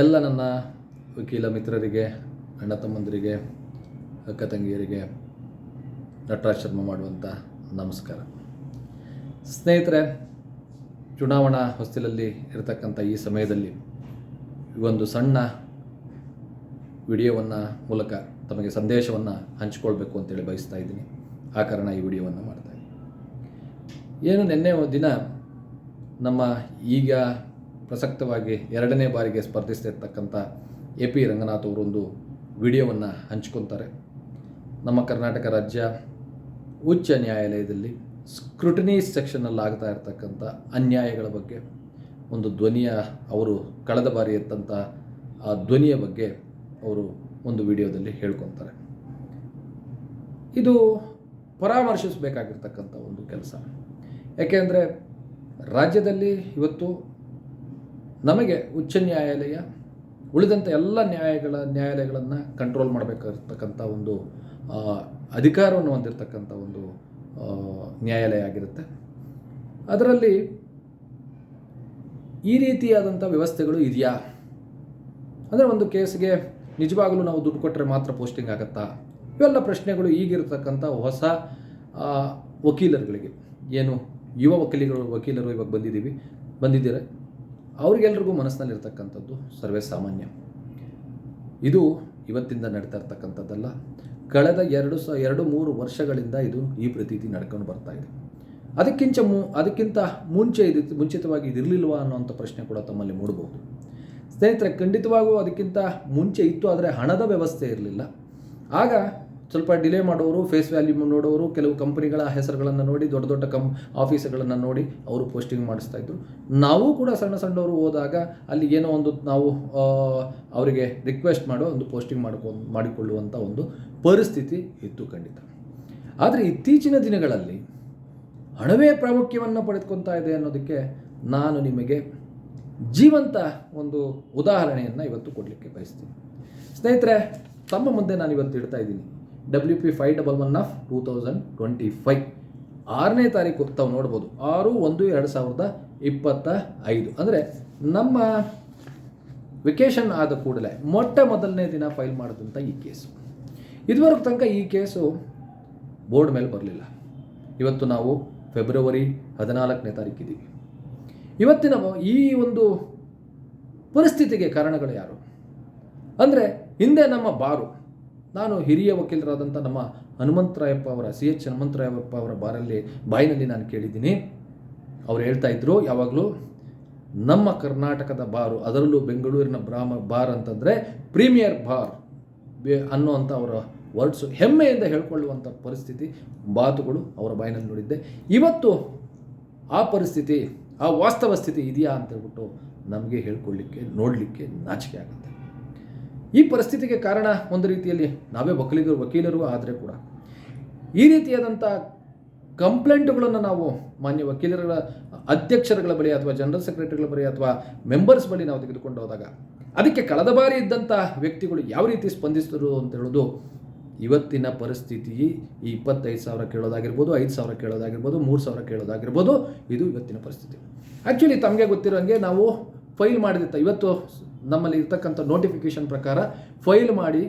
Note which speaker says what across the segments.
Speaker 1: ಎಲ್ಲ ನನ್ನ ವಕೀಲ ಮಿತ್ರರಿಗೆ, ಅಣ್ಣ ತಮ್ಮಂದಿರಿಗೆ, ಅಕ್ಕ ತಂಗಿಯರಿಗೆ ನಟರಾಜ್ ಶರ್ಮ ಮಾಡುವಂಥ ನಮಸ್ಕಾರ. ಸ್ನೇಹಿತರೆ, ಚುನಾವಣಾ ಹೊಸ್ತಿಲಲ್ಲಿ ಇರತಕ್ಕಂಥ ಈ ಸಮಯದಲ್ಲಿ ಒಂದು ಸಣ್ಣ ವಿಡಿಯೋವನ್ನು ಮೂಲಕ ತಮಗೆ ಸಂದೇಶವನ್ನು ಹಂಚಿಕೊಳ್ಬೇಕು ಅಂತೇಳಿ ಬಯಸ್ತಾ ಇದ್ದೀನಿ. ಆ ಕಾರಣ ಈ ವಿಡಿಯೋವನ್ನು ಮಾಡ್ತಾ ಇದ್ದೀನಿ. ಏನು ನಿನ್ನೆ ದಿನ ನಮ್ಮ ಈಗ ಪ್ರಸಕ್ತವಾಗಿ ಎರಡನೇ ಬಾರಿಗೆ ಸ್ಪರ್ಧಿಸ್ತಿರ್ತಕ್ಕಂಥ ಎ ಪಿ ರಂಗನಾಥ್ ಅವರೊಂದು ವಿಡಿಯೋವನ್ನು ಹಂಚ್ಕೊತಾರೆ. ನಮ್ಮ ಕರ್ನಾಟಕ ರಾಜ್ಯ ಉಚ್ಚ ನ್ಯಾಯಾಲಯದಲ್ಲಿ ಸ್ಕ್ರುಟಿನಿ ಸೆಕ್ಷನಲ್ಲಿ ಆಗ್ತಾ ಇರತಕ್ಕಂಥ ಅನ್ಯಾಯಗಳ ಬಗ್ಗೆ, ಒಂದು ಧ್ವನಿಯ ಅವರು ಕಳೆದ ಬಾರಿ ಎತ್ತಂಥ ಆ ಧ್ವನಿಯ ಬಗ್ಗೆ ಅವರು ಒಂದು ವಿಡಿಯೋದಲ್ಲಿ ಹೇಳ್ಕೊತಾರೆ. ಇದು ಪರಾಮರ್ಶಿಸಬೇಕಾಗಿರ್ತಕ್ಕಂಥ ಒಂದು ಕೆಲಸ. ಯಾಕೆಂದರೆ ರಾಜ್ಯದಲ್ಲಿ ಇವತ್ತು ನಮಗೆ ಉಚ್ಚ ನ್ಯಾಯಾಲಯ ಉಳಿದಂಥ ಎಲ್ಲ ನ್ಯಾಯಗಳ ನ್ಯಾಯಾಲಯಗಳನ್ನು ಕಂಟ್ರೋಲ್ ಮಾಡಬೇಕಾಗಿರ್ತಕ್ಕಂಥ ಒಂದು ಅಧಿಕಾರವನ್ನು ಹೊಂದಿರತಕ್ಕಂಥ ಒಂದು ನ್ಯಾಯಾಲಯ ಆಗಿರುತ್ತೆ. ಅದರಲ್ಲಿ ಈ ರೀತಿಯಾದಂಥ ವ್ಯವಸ್ಥೆಗಳು ಇದೆಯಾ? ಅಂದರೆ ಒಂದು ಕೇಸ್ಗೆ ನಿಜವಾಗಲೂ ನಾವು ದುಡ್ಡು ಕೊಟ್ಟರೆ ಮಾತ್ರ ಪೋಸ್ಟಿಂಗ್ ಆಗುತ್ತಾ? ಇವೆಲ್ಲ ಪ್ರಶ್ನೆಗಳು ಈಗಿರತಕ್ಕಂಥ ಹೊಸ ವಕೀಲರುಗಳಿಗೆ. ಏನು ಯುವ ವಕೀಲಿಗಳು ವಕೀಲರು ಇವಾಗ ಬಂದಿದ್ದೀವಿ, ಬಂದಿದ್ದೀರ? ಅವ್ರಿಗೆಲ್ರಿಗೂ ಮನಸ್ಸಿನಲ್ಲಿರ್ತಕ್ಕಂಥದ್ದು ಸರ್ವೇ ಸಾಮಾನ್ಯ. ಇದು ಇವತ್ತಿಂದ ನಡೀತಾ ಇರ್ತಕ್ಕಂಥದ್ದಲ್ಲ. ಕಳೆದ ಎರಡು ಸ, ಎರಡು ಮೂರು ವರ್ಷಗಳಿಂದ ಇದು ಈ ಪ್ರತೀತಿ ನಡ್ಕೊಂಡು ಬರ್ತಾ ಇದೆ. ಅದಕ್ಕಿಂತ ಮು, ಅದಕ್ಕಿಂತ ಮುಂಚೆ ಇದು, ಮುಂಚಿತವಾಗಿ ಇದಿರಲಿಲ್ವಾ ಅನ್ನೋಂಥ ಪ್ರಶ್ನೆ ಕೂಡ ತಮ್ಮಲ್ಲಿ ಮೂಡಬಹುದು ಸ್ನೇಹಿತರೆ, ಖಂಡಿತವಾಗೂ ಅದಕ್ಕಿಂತ ಮುಂಚೆ ಇತ್ತು, ಆದರೆ ಹಣದ ವ್ಯವಸ್ಥೆ ಇರಲಿಲ್ಲ. ಆಗ ಸ್ವಲ್ಪ ಡಿಲೇ ಮಾಡೋರು ಫೇಸ್ ವ್ಯಾಲ್ಯೂ ನೋಡೋರು, ಕೆಲವು ಕಂಪನಿಗಳ ಹೆಸರುಗಳನ್ನು ನೋಡಿ, ದೊಡ್ಡ ದೊಡ್ಡ ಕಂ ಆಫೀಸ್ಗಳನ್ನು ನೋಡಿ ಅವರು ಪೋಸ್ಟಿಂಗ್ ಮಾಡಿಸ್ತಾ ಇದ್ರು. ನಾವು ಕೂಡ ಸಣ್ಣ ಸಣ್ಣವರು ಹೋದಾಗ ಅಲ್ಲಿ ಏನೋ ಒಂದು ನಾವು ಅವರಿಗೆ ರಿಕ್ವೆಸ್ಟ್ ಮಾಡೋ ಒಂದು ಪೋಸ್ಟಿಂಗ್ ಮಾಡ್ಕೊ ಮಾಡಿಕೊಳ್ಳುವಂಥ ಒಂದು ಪರಿಸ್ಥಿತಿ ಇತ್ತು ಖಂಡಿತ. ಆದರೆ ಇತ್ತೀಚಿನ ದಿನಗಳಲ್ಲಿ ಹಣವೇ ಪ್ರಾಮುಖ್ಯವನ್ನು ಪಡೆದುಕೊತಾ ಇದೆ ಅನ್ನೋದಕ್ಕೆ ನಾನು ನಿಮಗೆ ಜೀವಂತ ಒಂದು ಉದಾಹರಣೆಯನ್ನು ಇವತ್ತು ಕೊಡಲಿಕ್ಕೆ ಬಯಸ್ತೀನಿ. ಸ್ನೇಹಿತರೆ, ತಮ್ಮ ಮುಂದೆ ನಾನು ಇವತ್ತು ಇಡ್ತಾ ಇದ್ದೀನಿ. W P five double one of two thousand twenty five ಆರನೇ ತಾರೀಕು ತಾವು ನೋಡ್ಬೋದು. ಆರು, ಒಂದು, ಎರಡು ಸಾವಿರದ ಇಪ್ಪತ್ತ ಐದು. ಅಂದರೆ ನಮ್ಮ ವೆಕೇಷನ್ ಆದ ಕೂಡಲೇ ಮೊಟ್ಟ ಮೊದಲನೇ ದಿನ ಫೈಲ್ ಮಾಡಿದಂಥ ಈ ಕೇಸು ಇದುವರೆಗೂ ತನಕ ಈ ಕೇಸು ಬೋರ್ಡ್ ಮೇಲೆ ಬರಲಿಲ್ಲ. ಇವತ್ತು ನಾವು ಫೆಬ್ರವರಿ ಹದಿನಾಲ್ಕನೇ ತಾರೀಕಿದ್ದೀವಿ ಇವತ್ತಿನ ಈ ಒಂದು ಪರಿಸ್ಥಿತಿಗೆ ಕಾರಣಗಳು ಯಾರು? ಅಂದರೆ ಹಿಂದೆ ನಮ್ಮ ಬಾರು. ನಾನು ಹಿರಿಯ ವಕೀಲರಾದಂಥ ನಮ್ಮ ಹನುಮಂತರಾಯಪ್ಪ ಅವರ, ಸಿ ಎಚ್ ಹನುಮಂತರಾಯಪ್ಪ ಅವರ ಬಾರಲ್ಲಿ, ಬಾಯಿನಲ್ಲಿ ನಾನು ಕೇಳಿದ್ದೀನಿ. ಅವ್ರು ಹೇಳ್ತಾ ಇದ್ರು, ಯಾವಾಗಲೂ ನಮ್ಮ ಕರ್ನಾಟಕದ ಬಾರು, ಅದರಲ್ಲೂ ಬೆಂಗಳೂರಿನ ಬ್ರಾಮ, ಬಾರ್ ಅಂತಂದರೆ ಪ್ರೀಮಿಯರ್ ಬಾರ್ ಬೆ ಅವರ ವರ್ಡ್ಸು. ಹೆಮ್ಮೆಯಿಂದ ಹೇಳ್ಕೊಳ್ಳುವಂಥ ಪರಿಸ್ಥಿತಿ, ಮಾತುಗಳು ಅವರ ಬಾಯಿನಲ್ಲಿ ನೋಡಿದ್ದೆ. ಇವತ್ತು ಆ ಪರಿಸ್ಥಿತಿ, ಆ ವಾಸ್ತವ ಸ್ಥಿತಿ ಇದೆಯಾ ಅಂತ ಹೇಳ್ಬಿಟ್ಟು ನಮಗೆ ಹೇಳ್ಕೊಳ್ಳಿಕ್ಕೆ ನೋಡಲಿಕ್ಕೆ ನಾಚಿಕೆ ಆಗುತ್ತೆ. ಈ ಪರಿಸ್ಥಿತಿಗೆ ಕಾರಣ ಒಂದು ರೀತಿಯಲ್ಲಿ ನಾವೇ ವಕೀಲಿಗರು ವಕೀಲರು ಆದರೆ ಕೂಡ. ಈ ರೀತಿಯಾದಂಥ ಕಂಪ್ಲೇಂಟ್ಗಳನ್ನು ನಾವು ಮಾನ್ಯ ವಕೀಲರ ಅಧ್ಯಕ್ಷರುಗಳ ಬಳಿ ಅಥವಾ ಜನರಲ್ ಸೆಕ್ರೆಟರಿಗಳ ಬಳಿ ಅಥವಾ ಮೆಂಬರ್ಸ್ ಬಳಿ ನಾವು ತೆಗೆದುಕೊಂಡು ಹೋದಾಗ, ಅದಕ್ಕೆ ಕಳೆದ ಬಾರಿ ಇದ್ದಂಥ ವ್ಯಕ್ತಿಗಳು ಯಾವ ರೀತಿ ಸ್ಪಂದಿಸಿದರು ಅಂತ ಹೇಳೋದು ಇವತ್ತಿನ ಪರಿಸ್ಥಿತಿ. ಈ ಇಪ್ಪತ್ತೈದು ಸಾವಿರ ಕೇಳೋದಾಗಿರ್ಬೋದು, ಐದು ಸಾವಿರ ಕೇಳೋದಾಗಿರ್ಬೋದು, ಮೂರು ಸಾವಿರ ಕೇಳೋದಾಗಿರ್ಬೋದು, ಇದು ಇವತ್ತಿನ ಪರಿಸ್ಥಿತಿ. ಆ್ಯಕ್ಚುಲಿ ತಮಗೆ ಗೊತ್ತಿರೋ ಗೊತ್ತಿರೋಂಗೆ ನಾವು ಫೈಲ್ ಮಾಡಿದಿತ್ತ. ಇವತ್ತು ನಮ್ಮಲ್ಲಿ ಇರ್ತಕ್ಕಂಥ ನೋಟಿಫಿಕೇಶನ್ ಪ್ರಕಾರ ಫೈಲ್ ಮಾಡಿ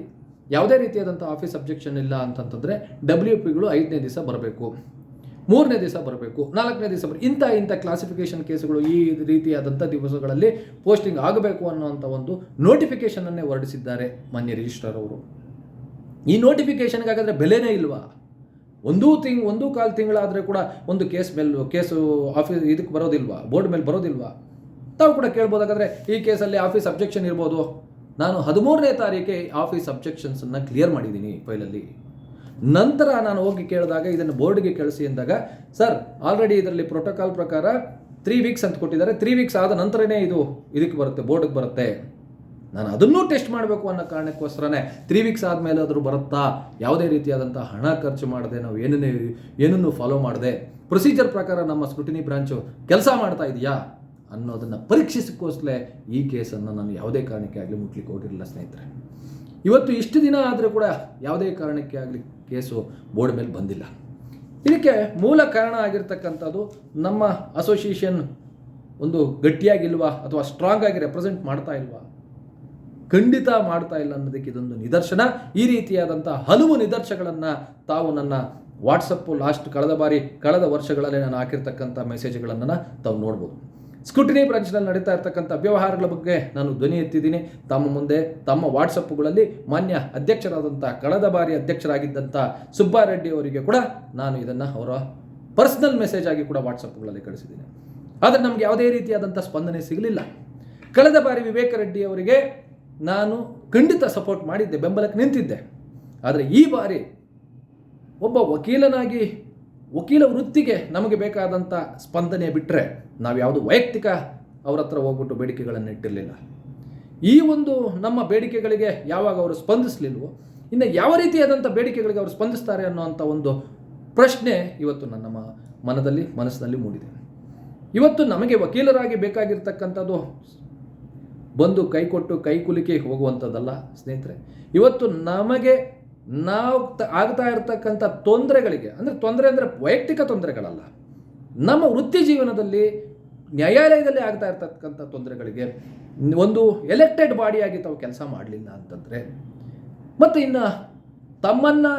Speaker 1: ಯಾವುದೇ ರೀತಿಯಾದಂಥ ಆಫೀಸ್ ಅಬ್ಜೆಕ್ಷನ್ ಇಲ್ಲ ಅಂತಂತಂದರೆ ಡಬ್ಲ್ಯೂ ಪಿಗಳು ಐದನೇ ದಿವಸ ಬರಬೇಕು, ಮೂರನೇ ದಿವಸ ಬರಬೇಕು, ನಾಲ್ಕನೇ ದಿವಸ ಬರ, ಇಂಥ ಇಂಥ ಕ್ಲಾಸಿಫಿಕೇಷನ್ ಕೇಸುಗಳು ಈ ರೀತಿಯಾದಂಥ ದಿವಸಗಳಲ್ಲಿ ಪೋಸ್ಟಿಂಗ್ ಆಗಬೇಕು ಅನ್ನುವಂಥ ಒಂದು ನೋಟಿಫಿಕೇಷನನ್ನೇ ಹೊರಡಿಸಿದ್ದಾರೆ ಮಾನ್ಯ ರಿಜಿಸ್ಟ್ರಾರ್ ಅವರು. ಈ ನೋಟಿಫಿಕೇಷನ್ಗಾಗಿದ್ರೆ ಬೆಲೆನೇ ಇಲ್ವಾ? ಒಂದು ತಿಂಗ್, ಒಂದೂ ಕಾಲು ತಿಂಗಳಾದರೆ ಕೂಡ ಒಂದು ಕೇಸ್ ಮೇಲೆ ಕೇಸು ಆಫೀಸ್ ಇದಕ್ಕೆ ಬರೋದಿಲ್ವಾ? ಬೋರ್ಡ್ ಮೇಲೆ ಬರೋದಿಲ್ವಾ? ತಾವು ಕೂಡ ಕೇಳ್ಬೋದಾಗಾದ್ರೆ ಈ ಕೇಸಲ್ಲಿ ಆಫೀಸ್ ಅಬ್ಜೆಕ್ಷನ್ ಇರ್ಬೋದು. ನಾನು ಹದಿಮೂರನೇ ತಾರೀಕೆ ಆಫೀಸ್ ಅಬ್ಜೆಕ್ಷನ್ಸನ್ನು ಕ್ಲಿಯರ್ ಮಾಡಿದ್ದೀನಿ ಫೈಲಲ್ಲಿ. ನಂತರ ನಾನು ಹೋಗಿ ಕೇಳಿದಾಗ, ಇದನ್ನು ಬೋರ್ಡ್ಗೆ ಕಳಿಸಿ ಅಂದಾಗ, ಸರ್ ಆಲ್ರೆಡಿ ಇದರಲ್ಲಿ ಪ್ರೋಟೋಕಾಲ್ ಪ್ರಕಾರ ತ್ರೀ ವೀಕ್ಸ್ ಅಂತ ಕೊಟ್ಟಿದ್ದಾರೆ. ತ್ರೀ ವೀಕ್ಸ್ ಆದ ನಂತರನೇ ಇದು ಇದಕ್ಕೆ ಬರುತ್ತೆ ಬೋರ್ಡ್ಗೆ ಬರುತ್ತೆ. ನಾನು ಅದನ್ನೂ ಟೆಸ್ಟ್ ಮಾಡಬೇಕು ಅನ್ನೋ ಕಾರಣಕ್ಕೋಸ್ಕರನೇ ತ್ರೀ ವೀಕ್ಸ್ ಆದಮೇಲೆ ಆದರೂ ಬರುತ್ತಾ? ಯಾವುದೇ ರೀತಿಯಾದಂಥ ಹಣ ಖರ್ಚು ಮಾಡದೆ, ನಾವು ಏನನ್ನೇ ಏನನ್ನು ಫಾಲೋ ಮಾಡದೆ? ಪ್ರೊಸೀಜರ್ ಪ್ರಕಾರ ನಮ್ಮ ಸ್ಕ್ರೂಟಿನಿ ಬ್ರಾಂಚು ಕೆಲಸ ಮಾಡ್ತಾ ಇದೆಯಾ? ಅನ್ನೋದನ್ನು ಪರೀಕ್ಷಿಸಕ್ಕೋಸ್ಕರ ಈ ಕೇಸನ್ನು ನಾನು ಯಾವುದೇ ಕಾರಣಕ್ಕೆ ಆಗಲಿ ಮುಟ್ಲಿಕ್ಕೆ ಹೋಗಿರಲಿಲ್ಲ ಸ್ನೇಹಿತರೆ. ಇವತ್ತು ಇಷ್ಟು ದಿನ ಆದರೂ ಕೂಡ ಯಾವುದೇ ಕಾರಣಕ್ಕೆ ಆಗಲಿ ಕೇಸು ಬೋರ್ಡ್ ಮೇಲೆ ಬಂದಿಲ್ಲ. ಇದಕ್ಕೆ ಮೂಲ ಕಾರಣ ಆಗಿರ್ತಕ್ಕಂಥದ್ದು ನಮ್ಮ ಅಸೋಸಿಯೇಷನ್ ಒಂದು ಗಟ್ಟಿಯಾಗಿಲ್ವಾ ಅಥವಾ ಸ್ಟ್ರಾಂಗ್ ಆಗಿ ರೆಪ್ರೆಸೆಂಟ್ ಮಾಡ್ತಾ ಇಲ್ವಾ? ಖಂಡಿತ ಮಾಡ್ತಾ ಇಲ್ಲ ಅನ್ನೋದಕ್ಕೆ ಇದೊಂದು ನಿದರ್ಶನ. ಈ ರೀತಿಯಾದಂಥ ಹಲವು ನಿದರ್ಶನಗಳನ್ನು ತಾವು ನನ್ನ ವಾಟ್ಸಪ್ಪು ಲಾಸ್ಟ್ ಕಳೆದ ಬಾರಿ ಕಳೆದ ವರ್ಷಗಳಲ್ಲಿ ನಾನು ಹಾಕಿರ್ತಕ್ಕಂಥ ಮೆಸೇಜ್ಗಳನ್ನು ತಾವು ನೋಡ್ಬೋದು. ಸ್ಕುಟಿನಿ ಬ್ರಾಂಚ್ನಲ್ಲಿ ನಡೀತಾ ಇರ್ತಕ್ಕಂಥ ವ್ಯವಹಾರಗಳ ಬಗ್ಗೆ ನಾನು ಧ್ವನಿ ಎತ್ತಿದ್ದೀನಿ. ತಮ್ಮ ಮುಂದೆ ತಮ್ಮ ವಾಟ್ಸಪ್ಗಳಲ್ಲಿ ಮಾನ್ಯ ಅಧ್ಯಕ್ಷರಾದಂಥ ಕಳೆದ ಬಾರಿ ಅಧ್ಯಕ್ಷರಾಗಿದ್ದಂಥ ಸುಬ್ಬಾರೆಡ್ಡಿ ಅವರಿಗೆ ಕೂಡ ನಾನು ಇದನ್ನು ಅವರ ಪರ್ಸ್ನಲ್ ಮೆಸೇಜ್ ಆಗಿ ಕೂಡ ವಾಟ್ಸಪ್ಗಳಲ್ಲಿ ಕಳಿಸಿದ್ದೀನಿ. ಆದರೆ ನಮಗೆ ಯಾವುದೇ ರೀತಿಯಾದಂಥ ಸ್ಪಂದನೆ ಸಿಗಲಿಲ್ಲ. ಕಳೆದ ಬಾರಿ ವಿವೇಕ ರೆಡ್ಡಿ ಅವರಿಗೆ ನಾನು ಖಂಡಿತ ಸಪೋರ್ಟ್ ಮಾಡಿದ್ದೆ, ಬೆಂಬಲಕ್ಕೆ ನಿಂತಿದ್ದೆ. ಆದರೆ ಈ ಬಾರಿ ಒಬ್ಬ ವಕೀಲನಾಗಿ ವಕೀಲ ವೃತ್ತಿಗೆ ನಮಗೆ ಬೇಕಾದಂಥ ಸ್ಪಂದನೆ ಬಿಟ್ಟರೆ ನಾವು ಯಾವುದು ವೈಯಕ್ತಿಕ ಅವ್ರ ಹತ್ರ ಹೋಗ್ಬಿಟ್ಟು ಬೇಡಿಕೆಗಳನ್ನು ಇಟ್ಟಿರಲಿಲ್ಲ. ಈ ಒಂದು ನಮ್ಮ ಬೇಡಿಕೆಗಳಿಗೆ ಯಾವಾಗ ಅವರು ಸ್ಪಂದಿಸಲಿಲ್ವೋ, ಇನ್ನು ಯಾವ ರೀತಿಯಾದಂಥ ಬೇಡಿಕೆಗಳಿಗೆ ಅವರು ಸ್ಪಂದಿಸ್ತಾರೆ ಅನ್ನೋವಂಥ ಒಂದು ಪ್ರಶ್ನೆ ಇವತ್ತು ನನ್ನ ಮನದಲ್ಲಿ, ಮನಸ್ಸಿನಲ್ಲಿ ಮೂಡಿದೆ. ಇವತ್ತು ನಮಗೆ ವಕೀಲರಾಗಿ ಬೇಕಾಗಿರ್ತಕ್ಕಂಥದ್ದು ಬಂದು ಕೈ ಕೊಟ್ಟು ಕೈ ಹೋಗುವಂಥದ್ದಲ್ಲ ಸ್ನೇಹಿತರೆ. ಇವತ್ತು ನಮಗೆ ನಾವು ಆಗ್ತಾ ಇರತಕ್ಕಂಥ ತೊಂದರೆಗಳಿಗೆ, ಅಂದರೆ ತೊಂದರೆ ಅಂದರೆ ವೈಯಕ್ತಿಕ ತೊಂದರೆಗಳಲ್ಲ, ನಮ್ಮ ವೃತ್ತಿ ಜೀವನದಲ್ಲಿ ನ್ಯಾಯಾಲಯದಲ್ಲಿ ಆಗ್ತಾ ಇರ್ತಕ್ಕಂಥ ತೊಂದರೆಗಳಿಗೆ ಒಂದು ಎಲೆಕ್ಟೆಡ್ ಬಾಡಿಯಾಗಿ ತಾವು ಕೆಲಸ ಮಾಡಲಿಲ್ಲ ಅಂತಂದರೆ, ಮತ್ತು ಇನ್ನು ತಮ್ಮನ್ನು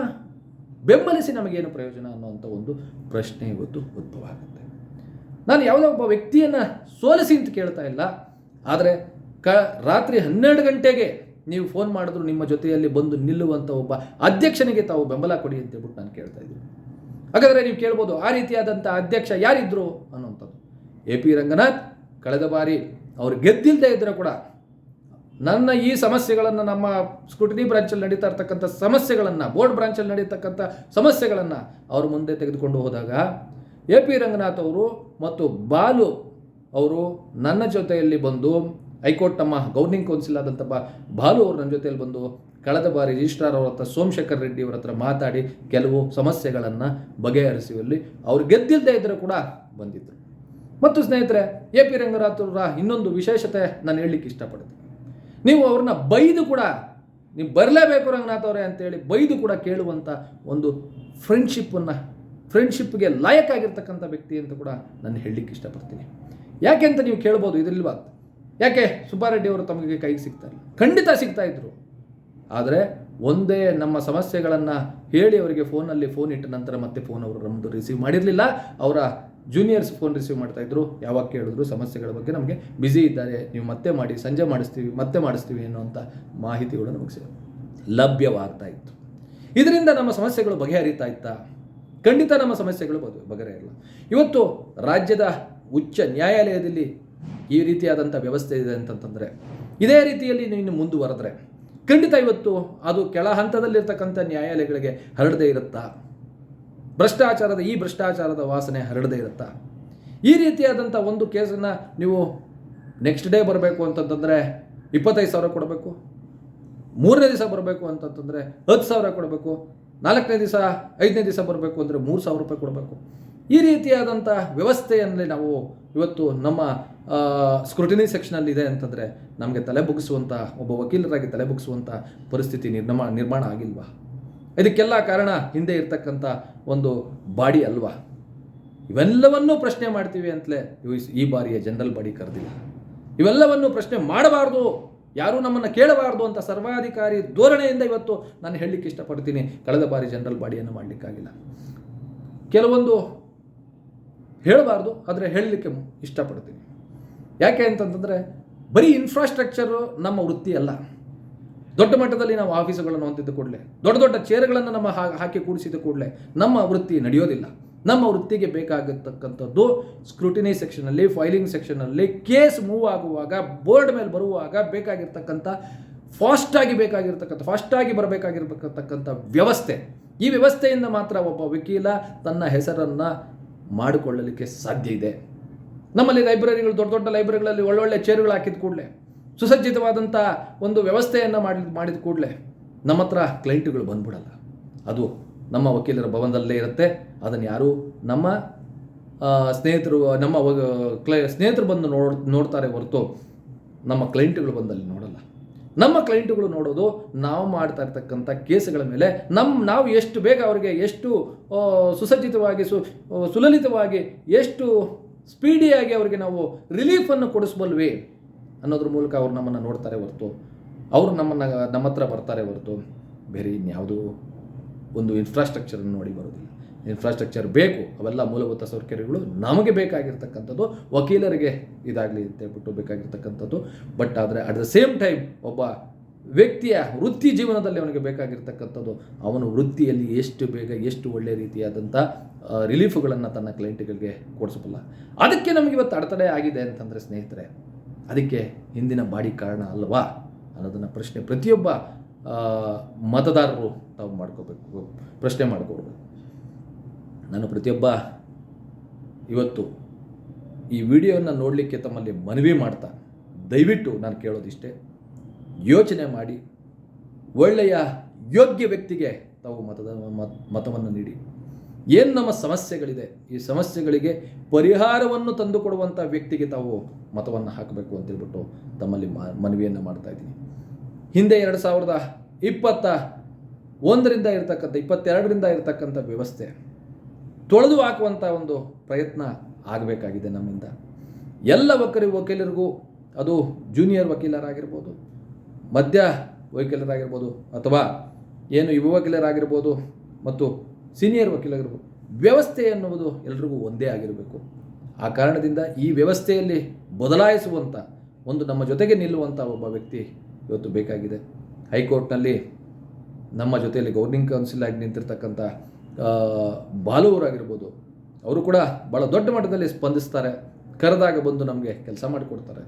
Speaker 1: ಬೆಂಬಲಿಸಿ ನಮಗೇನು ಪ್ರಯೋಜನ ಅನ್ನುವಂಥ ಒಂದು ಪ್ರಶ್ನೆ ಇವತ್ತು ಉದ್ಭವ ಆಗುತ್ತೆ ನಾನು ಯಾವುದೋ ಒಬ್ಬ ವ್ಯಕ್ತಿಯನ್ನು ಸೋಲಿಸಿ ಅಂತ ಕೇಳ್ತಾ ಇಲ್ಲ, ಆದರೆ ಕ, ರಾತ್ರಿ ಹನ್ನೆರಡು ಗಂಟೆಗೆ ನೀವು ಫೋನ್ ಮಾಡಿದ್ರು ನಿಮ್ಮ ಜೊತೆಯಲ್ಲಿ ಬಂದು ನಿಲ್ಲುವಂಥ ಒಬ್ಬ ಅಧ್ಯಕ್ಷನಿಗೆ ತಾವು ಬೆಂಬಲ ಕೊಡಿ ಅಂತ ಹೇಳ್ಬಿಟ್ಟು ನಾನು ಕೇಳ್ತಾ ಇದ್ದೀನಿ. ಹಾಗಾದರೆ ನೀವು ಕೇಳ್ಬೋದು, ಆ ರೀತಿಯಾದಂಥ ಅಧ್ಯಕ್ಷ ಯಾರಿದ್ರು ಅನ್ನುವಂಥದ್ದು. ಎ ಪಿ ರಂಗನಾಥ್, ಕಳೆದ ಬಾರಿ ಅವರು ಗೆದ್ದಿಲ್ಲದೆ ಇದ್ದರೂ ಕೂಡ ನನ್ನ ಈ ಸಮಸ್ಯೆಗಳನ್ನು ನಮ್ಮ ಸ್ಕ್ರೂಟಿನಿ ಬ್ರಾಂಚಲ್ಲಿ ನಡೀತಾ ಇರ್ತಕ್ಕಂಥ ಸಮಸ್ಯೆಗಳನ್ನು ಬೋರ್ಡ್ ಬ್ರಾಂಚಲ್ಲಿ ನಡೀತಕ್ಕಂಥ ಸಮಸ್ಯೆಗಳನ್ನು ಅವ್ರ ಮುಂದೆ ತೆಗೆದುಕೊಂಡು ಹೋದಾಗ ಎ ಪಿ ರಂಗನಾಥ್ ಅವರು ಮತ್ತು ಬಾಲು ಅವರು ನನ್ನ ಜೊತೆಯಲ್ಲಿ ಬಂದು ಹೈಕೋರ್ಟ್ ನಮ್ಮ ಗೌರ್ನಿಂಗ್ ಕೌನ್ಸಿಲ್ ಆದಂಥ ಬಾ, ಬಾಲು ಅವರು ನನ್ನ ಜೊತೆಯಲ್ಲಿ ಬಂದು ಕಳೆದ ಬಾರಿ ರಿಜಿಸ್ಟ್ರಾರ್ ಅವರ ಹತ್ರ ಸೋಮಶೇಖರ್ ರೆಡ್ಡಿ ಅವರ ಹತ್ರ ಮಾತಾಡಿ ಕೆಲವು ಸಮಸ್ಯೆಗಳನ್ನು ಬಗೆಹರಿಸುವಲ್ಲಿ ಅವ್ರು ಗೆದ್ದಿಲ್ಲದೆ ಇದ್ದರೂ ಕೂಡ ಬಂದಿದ್ದರು ಮತ್ತು ಸ್ನೇಹಿತರೆ, ಎ ಪಿ ರಂಗನಾಥ್ ಅವರ ಇನ್ನೊಂದು ವಿಶೇಷತೆ ನಾನು ಹೇಳಲಿಕ್ಕೆ ಇಷ್ಟಪಡ್ತೀನಿ. ನೀವು ಅವ್ರನ್ನ ಬೈದು ಕೂಡ, ನೀವು ಬರಲೇಬೇಕು ರಂಗನಾಥ್ ಅವರೇ ಅಂತೇಳಿ ಬೈದು ಕೂಡ ಕೇಳುವಂಥ ಒಂದು ಫ್ರೆಂಡ್ಶಿಪ್ಪನ್ನು ಫ್ರೆಂಡ್ಶಿಪ್ಗೆ ಲಾಯಕ್ಕಾಗಿರ್ತಕ್ಕಂಥ ವ್ಯಕ್ತಿ ಅಂತ ಕೂಡ ನಾನು ಹೇಳಲಿಕ್ಕೆ ಇಷ್ಟಪಡ್ತೀನಿ. ಯಾಕೆ ಅಂತ ನೀವು ಕೇಳ್ಬೋದು ಇದಿಲ್ವಾ ಯಾಕೆ? ಸುಬ್ಬಾರೆಡ್ಡಿ ಅವರು ತಮಗೆ ಕೈಗೆ ಸಿಗ್ತಾರೆ ಖಂಡಿತ ಸಿಗ್ತಾ ಇದ್ರು. ಆದರೆ ಒಂದೇ ನಮ್ಮ ಸಮಸ್ಯೆಗಳನ್ನು ಹೇಳಿ ಅವರಿಗೆ ಫೋನಲ್ಲಿ ಫೋನ್ ಇಟ್ಟ ನಂತರ ಮತ್ತೆ ಫೋನ್ ಅವರು ನಮ್ಮದು ರಿಸೀವ್ ಮಾಡಿರಲಿಲ್ಲ. ಅವರ ಜೂನಿಯರ್ಸ್ ಫೋನ್ ರಿಸೀವ್ ಮಾಡ್ತಾಯಿದ್ರು ಯಾವಾಗ ಕೇಳಿದ್ರು ಸಮಸ್ಯೆಗಳ ಬಗ್ಗೆ ನಮಗೆ ಬ್ಯುಸಿ ಇದ್ದಾರೆ. ನೀವು ಮತ್ತೆ ಮಾಡಿ, ಸಂಜೆ ಮಾಡಿಸ್ತೀವಿ, ಮತ್ತೆ ಮಾಡಿಸ್ತೀವಿ ಅನ್ನುವಂಥ ಮಾಹಿತಿಗಳು ನಮಗೆ ಲಭ್ಯವಾಗ್ತಾ ಇತ್ತು. ಇದರಿಂದ ನಮ್ಮ ಸಮಸ್ಯೆಗಳು ಬಗೆಹರಿತಾ ಇತ್ತಾ? ಖಂಡಿತ ನಮ್ಮ ಸಮಸ್ಯೆಗಳು ಬಗೆ ಬಗೆಹರಿಯಲ್ಲ. ಇವತ್ತು ರಾಜ್ಯದ ಉಚ್ಚ ನ್ಯಾಯಾಲಯದಲ್ಲಿ ಈ ರೀತಿಯಾದಂಥ ವ್ಯವಸ್ಥೆ ಇದೆ ಅಂತಂತಂದರೆ, ಇದೇ ರೀತಿಯಲ್ಲಿ ನೀನು ಮುಂದುವರೆದ್ರೆ, ಖಂಡಿತ ಇವತ್ತು ಅದು ಕೆಳ ಹಂತದಲ್ಲಿರ್ತಕ್ಕಂಥ ನ್ಯಾಯಾಲಯಗಳಿಗೆ ಹರಡದೇ ಇರುತ್ತಾ? ಭ್ರಷ್ಟಾಚಾರದ, ಈ ಭ್ರಷ್ಟಾಚಾರದ ವಾಸನೆ ಹರಡದೇ ಇರುತ್ತಾ? ಈ ರೀತಿಯಾದಂಥ ಒಂದು ಕೇಸನ್ನು ನೀವು ನೆಕ್ಸ್ಟ್ ಡೇ ಬರಬೇಕು ಅಂತಂತಂದರೆ ಇಪ್ಪತ್ತೈದು ಸಾವಿರ ಕೊಡಬೇಕು, ಮೂರನೇ ದಿವಸ ಬರಬೇಕು ಅಂತಂತಂದರೆ ಹತ್ತು ಸಾವಿರ ಕೊಡಬೇಕು, ನಾಲ್ಕನೇ ದಿವಸ, ಐದನೇ ದಿವಸ ಬರಬೇಕು ಅಂದರೆ ಮೂರು ಸಾವಿರ ರೂಪಾಯಿ ಕೊಡಬೇಕು. ಈ ರೀತಿಯಾದಂಥ ವ್ಯವಸ್ಥೆಯಲ್ಲಿ ನಾವು ಇವತ್ತು ನಮ್ಮ ಸ್ಕ್ರೂಟಿನಿ ಸೆಕ್ಷನಲ್ಲಿ ಇದೆ ಅಂತಂದರೆ ನಮಗೆ ತಲೆ ಬುಗ್ಸುವಂಥ ಒಬ್ಬ ವಕೀಲರಾಗಿ ತಲೆ ಬುಗಿಸುವಂಥ ಪರಿಸ್ಥಿತಿ ನಿರ್ಮಾಣ ನಿರ್ಮಾಣ ಆಗಿಲ್ವಾ? ಇದಕ್ಕೆಲ್ಲ ಕಾರಣ ಹಿಂದೆ ಇರ್ತಕ್ಕಂಥ ಒಂದು ಬಾಡಿ ಅಲ್ವಾ? ಇವೆಲ್ಲವನ್ನೂ ಪ್ರಶ್ನೆ ಮಾಡ್ತೀವಿ ಅಂತಲೇ ಈ ಬಾರಿಯ ಜನರಲ್ ಬಾಡಿ ಕರೆದಿಲ್ಲ. ಇವೆಲ್ಲವನ್ನು ಪ್ರಶ್ನೆ ಮಾಡಬಾರ್ದು. ಯಾರೂ ನಮ್ಮನ್ನು ಕೇಳಬಾರ್ದು ಅಂತ ಸರ್ವಾಧಿಕಾರಿ ಧೋರಣೆಯಿಂದ ಇವತ್ತು ನಾನು ಹೇಳಲಿಕ್ಕೆ ಇಷ್ಟಪಡ್ತೀನಿ. ಕಳೆದ ಬಾರಿ ಜನರಲ್ ಬಾಡಿಯನ್ನು ಮಾಡಲಿಕ್ಕಾಗಿಲ್ಲ. ಕೆಲವೊಂದು ಹೇಳಬಾರ್ದು, ಆದರೆ ಹೇಳಲಿಕ್ಕೆ ಇಷ್ಟಪಡ್ತೀನಿ. ಯಾಕೆ ಅಂತಂತಂದರೆ ಬರೀ ಇನ್ಫ್ರಾಸ್ಟ್ರಕ್ಚರು ನಮ್ಮ ವೃತ್ತಿ ಅಲ್ಲ. ದೊಡ್ಡ ಮಟ್ಟದಲ್ಲಿ ನಾವು ಆಫೀಸುಗಳನ್ನು ಹೊಂದಿದ್ದ ಕೂಡಲೇ, ದೊಡ್ಡ ದೊಡ್ಡ ಚೇರ್ಗಳನ್ನು ನಮ್ಮ ಹಾಕಿ ಕೂಡಿಸಿದ ಕೂಡಲೇ ನಮ್ಮ ವೃತ್ತಿ ನಡೆಯೋದಿಲ್ಲ. ನಮ್ಮ ವೃತ್ತಿಗೆ ಬೇಕಾಗಿರ್ತಕ್ಕಂಥದ್ದು ಸ್ಕ್ರೂಟಿನಿ ಸೆಕ್ಷನಲ್ಲಿ ಫೈಲಿಂಗ್ ಸೆಕ್ಷನಲ್ಲಿ ಕೇಸ್ ಮೂವ್ ಆಗುವಾಗ ಬೋರ್ಡ್ ಮೇಲೆ ಬರುವಾಗ ಬೇಕಾಗಿರ್ತಕ್ಕಂಥ ಫಾಸ್ಟಾಗಿ ಬೇಕಾಗಿರ್ತಕ್ಕಂಥ ಫಾಸ್ಟಾಗಿ ಬರಬೇಕಾಗಿರ್ತಕ್ಕಂಥ ವ್ಯವಸ್ಥೆ. ಈ ವ್ಯವಸ್ಥೆಯಿಂದ ಮಾತ್ರ ಒಬ್ಬ ವಕೀಲ ತನ್ನ ಹೆಸರನ್ನು ಮಾಡಿಕೊಳ್ಳಲಿಕ್ಕೆ ಸಾಧ್ಯ ಇದೆ. ನಮ್ಮಲ್ಲಿ ಲೈಬ್ರರಿಗಳು, ದೊಡ್ಡ ದೊಡ್ಡ ಲೈಬ್ರರಿಗಳಲ್ಲಿ ಒಳ್ಳೊಳ್ಳೆ ಚೇರುಗಳು ಹಾಕಿದ ಕೂಡಲೇ ಸುಸಜ್ಜಿತವಾದಂಥ ಒಂದು ವ್ಯವಸ್ಥೆಯನ್ನು ಮಾಡಿ, ಮಾಡಿದ ಕೂಡಲೇ ನಮ್ಮ ಹತ್ರ ಕ್ಲೈಂಟ್ಗಳು ಬಂದ್ಬಿಡಲ್ಲ. ಅದು ನಮ್ಮ ವಕೀಲರ ಭವನದಲ್ಲೇ ಇರುತ್ತೆ. ಅದನ್ನು ಯಾರು ನಮ್ಮ ಸ್ನೇಹಿತರು, ನಮ್ಮ ಕ್ಲೈ, ಸ್ನೇಹಿತರು ಬಂದು ನೋಡ್, ನೋಡ್ತಾರೆ ಹೊರತು ನಮ್ಮ ಕ್ಲೈಂಟ್ಗಳು ಬಂದಲ್ಲಿ ನೋಡಲ್ಲ. ನಮ್ಮ ಕ್ಲೈಂಟ್ಗಳು ನೋಡೋದು ನಾವು ಮಾಡ್ತಾ ಇರ್ತಕ್ಕಂಥ ಕೇಸುಗಳ ಮೇಲೆ ನಮ್ಮ ನಾವು ಎಷ್ಟು ಬೇಗ ಅವರಿಗೆ ಎಷ್ಟು ಸುಸಜ್ಜಿತವಾಗಿ, ಸು ಸುಲಲಿತವಾಗಿ ಎಷ್ಟು ಸ್ಪೀಡಿಯಾಗಿ ಅವರಿಗೆ ನಾವು ರಿಲೀಫನ್ನು ಕೊಡಿಸ್ಬಲ್ವಿ ಅನ್ನೋದ್ರ ಮೂಲಕ ಅವ್ರು ನಮ್ಮನ್ನು ನೋಡ್ತಾರೆ ಹೊರತು, ಅವರು ನಮ್ಮನ್ನು ನಮ್ಮ ಹತ್ರ ಬರ್ತಾರೆ ಹೊರತು, ಬೇರೆ ಇನ್ಯಾವುದೂ ಒಂದು ಇನ್ಫ್ರಾಸ್ಟ್ರಕ್ಚರನ್ನು ನೋಡಿ ಬರೋದಿಲ್ಲ. ಇನ್ಫ್ರಾಸ್ಟ್ರಕ್ಚರ್ ಬೇಕು, ಅವೆಲ್ಲ ಮೂಲಭೂತ ಸೌಕರ್ಯಗಳು ನಮಗೆ ಬೇಕಾಗಿರ್ತಕ್ಕಂಥದ್ದು, ವಕೀಲರಿಗೆ ಇದಾಗಲಿ ಅಂತ ಹೇಳ್ಬಿಟ್ಟು ಬೇಕಾಗಿರ್ತಕ್ಕಂಥದ್ದು ಬಟ್ ಆದರೆ ಅಟ್ ದ ಸೇಮ್ ಟೈಮ್ ಒಬ್ಬ ವ್ಯಕ್ತಿಯ ವೃತ್ತಿ ಜೀವನದಲ್ಲಿ ಅವನಿಗೆ ಬೇಕಾಗಿರ್ತಕ್ಕಂಥದ್ದು, ಅವನು ವೃತ್ತಿಯಲ್ಲಿ ಎಷ್ಟು ಬೇಗ, ಎಷ್ಟು ಒಳ್ಳೆಯ ರೀತಿಯಾದಂಥ ರಿಲೀಫುಗಳನ್ನು ತನ್ನ ಕ್ಲೈಂಟ್ಗಳಿಗೆ ಕೊಡಿಸಬಲ್ಲ. ಅದಕ್ಕೆ ನಮಗೆ ಇವತ್ತು ಅಡೆತಡೆ ಆಗಿದೆ ಅಂತಂದರೆ ಸ್ನೇಹಿತರೆ, ಅದಕ್ಕೆ ಹಿಂದಿನ ಬಾಡಿ ಕಾರಣ ಅಲ್ವಾ ಅನ್ನೋದನ್ನು ಪ್ರಶ್ನೆ ಪ್ರತಿಯೊಬ್ಬ ಮತದಾರರು ತಾವು ಮಾಡ್ಕೋಬೇಕು, ಪ್ರಶ್ನೆ ಮಾಡಿಕೊಡ್ಬೇಕು ನಾನು ಪ್ರತಿಯೊಬ್ಬ ಇವತ್ತು ಈ ವಿಡಿಯೋನ ನೋಡಲಿಕ್ಕೆ ತಮ್ಮಲ್ಲಿ ಮನವಿ ಮಾಡ್ತಾ, ದಯವಿಟ್ಟು ನಾನು ಕೇಳೋದಿಷ್ಟೇ ಯೋಚನೆ ಮಾಡಿ ಒಳ್ಳೆಯ ಯೋಗ್ಯ ವ್ಯಕ್ತಿಗೆ ತಾವು ಮತದ ಮತ, ಮತವನ್ನು ನೀಡಿ. ಏನು ನಮ್ಮ ಸಮಸ್ಯೆಗಳಿದೆ? ಈ ಸಮಸ್ಯೆಗಳಿಗೆ ಪರಿಹಾರವನ್ನು ತಂದುಕೊಡುವಂಥ ವ್ಯಕ್ತಿಗೆ ತಾವು ಮತವನ್ನು ಹಾಕಬೇಕು ಅಂತೇಳ್ಬಿಟ್ಟು ತಮ್ಮಲ್ಲಿ ಮನವಿಯನ್ನು ಮಾಡ್ತಾ ಇದ್ದೀನಿ. ಹಿಂದೆ ಎರಡು ಸಾವಿರದ ಇಪ್ಪತ್ತ ಒಂದರಿಂದ ಇರತಕ್ಕಂಥ, ಇಪ್ಪತ್ತೆರಡರಿಂದ ಇರತಕ್ಕಂಥ ವ್ಯವಸ್ಥೆ ತೊಳೆದು ಹಾಕುವಂಥ ಒಂದು ಪ್ರಯತ್ನ ಆಗಬೇಕಾಗಿದೆ ನಮ್ಮಿಂದ. ಎಲ್ಲ ವಕೀಲ ವಕೀಲರಿಗೂ ಅದು ಜೂನಿಯರ್ ವಕೀಲರಾಗಿರ್ಬೋದು ಮಧ್ಯ ವಕೀಲರಾಗಿರ್ಬೋದು ಅಥವಾ ಏನು ಯುವ ವಕೀಲರಾಗಿರ್ಬೋದು ಮತ್ತು ಸೀನಿಯರ್ ವಕೀಲರಾಗಿರ್ಬೋದು, ವ್ಯವಸ್ಥೆ ಎನ್ನುವುದು ಎಲ್ರಿಗೂ ಒಂದೇ ಆಗಿರಬೇಕು. ಆ ಕಾರಣದಿಂದ ಈ ವ್ಯವಸ್ಥೆಯಲ್ಲಿ ಬದಲಾಯಿಸುವಂಥ ಒಂದು ನಮ್ಮ ಜೊತೆಗೆ ನಿಲ್ಲುವಂಥ ಒಬ್ಬ ವ್ಯಕ್ತಿ ಇವತ್ತು ಬೇಕಾಗಿದೆ. ಹೈಕೋರ್ಟ್ನಲ್ಲಿ ನಮ್ಮ ಜೊತೆಯಲ್ಲಿ ಗೌರ್ನಿಂಗ್ ಕೌನ್ಸಿಲ್ ಆಗಿ ನಿಂತಿರ್ತಕ್ಕಂಥ ಬಾಲುವರಾಗಿರ್ಬೋದು ಅವರು ಕೂಡ ಭಾಳ ದೊಡ್ಡ ಮಟ್ಟದಲ್ಲಿ ಸ್ಪಂದಿಸ್ತಾರೆ. ಕರೆದಾಗ ಬಂದು ನಮಗೆ ಕೆಲಸ ಮಾಡಿಕೊಡ್ತಾರೆ.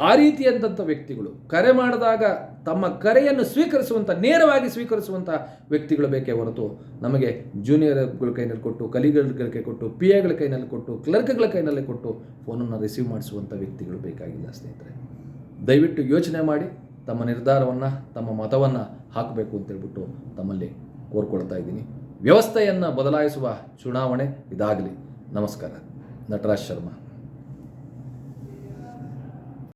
Speaker 1: ಆ ರೀತಿಯಾದಂಥ ವ್ಯಕ್ತಿಗಳು ಕರೆ ಮಾಡಿದಾಗ ತಮ್ಮ ಕರೆಯನ್ನು ಸ್ವೀಕರಿಸುವಂಥ, ನೇರವಾಗಿ ಸ್ವೀಕರಿಸುವಂಥ ವ್ಯಕ್ತಿಗಳು ಬೇಕೇ ಹೊರತು ನಮಗೆ ಜೂನಿಯರ್ಗಳ ಕೈನಲ್ಲಿ ಕೊಟ್ಟು ಕಲಿಗಳ ಕೈ ಕೊಟ್ಟು ಪಿ ಎಗಳ ಕೈನಲ್ಲಿ ಕೊಟ್ಟು ಕ್ಲರ್ಕ್ಗಳ ಕೈನಲ್ಲಿ ಕೊಟ್ಟು ಫೋನನ್ನು ರಿಸೀವ್ ಮಾಡಿಸುವಂಥ ವ್ಯಕ್ತಿಗಳು ಬೇಕಾಗಿಲ್ಲ ಸ್ನೇಹಿತರೆ. ದಯವಿಟ್ಟು ಯೋಚನೆ ಮಾಡಿ, ತಮ್ಮ ನಿರ್ಧಾರವನ್ನು, ತಮ್ಮ ಮತವನ್ನು ಹಾಕಬೇಕು ಅಂತೇಳ್ಬಿಟ್ಟು ತಮ್ಮಲ್ಲಿ ಕೋರ್ಕೊಳ್ತಾ ಇದ್ದೀನಿ. ವ್ಯವಸ್ಥೆಯನ್ನು ಬದಲಾಯಿಸುವ ಚುನಾವಣೆ ಇದಾಗಲಿ. ನಮಸ್ಕಾರ. ನಟರಾಜ್ ಶರ್ಮಾ.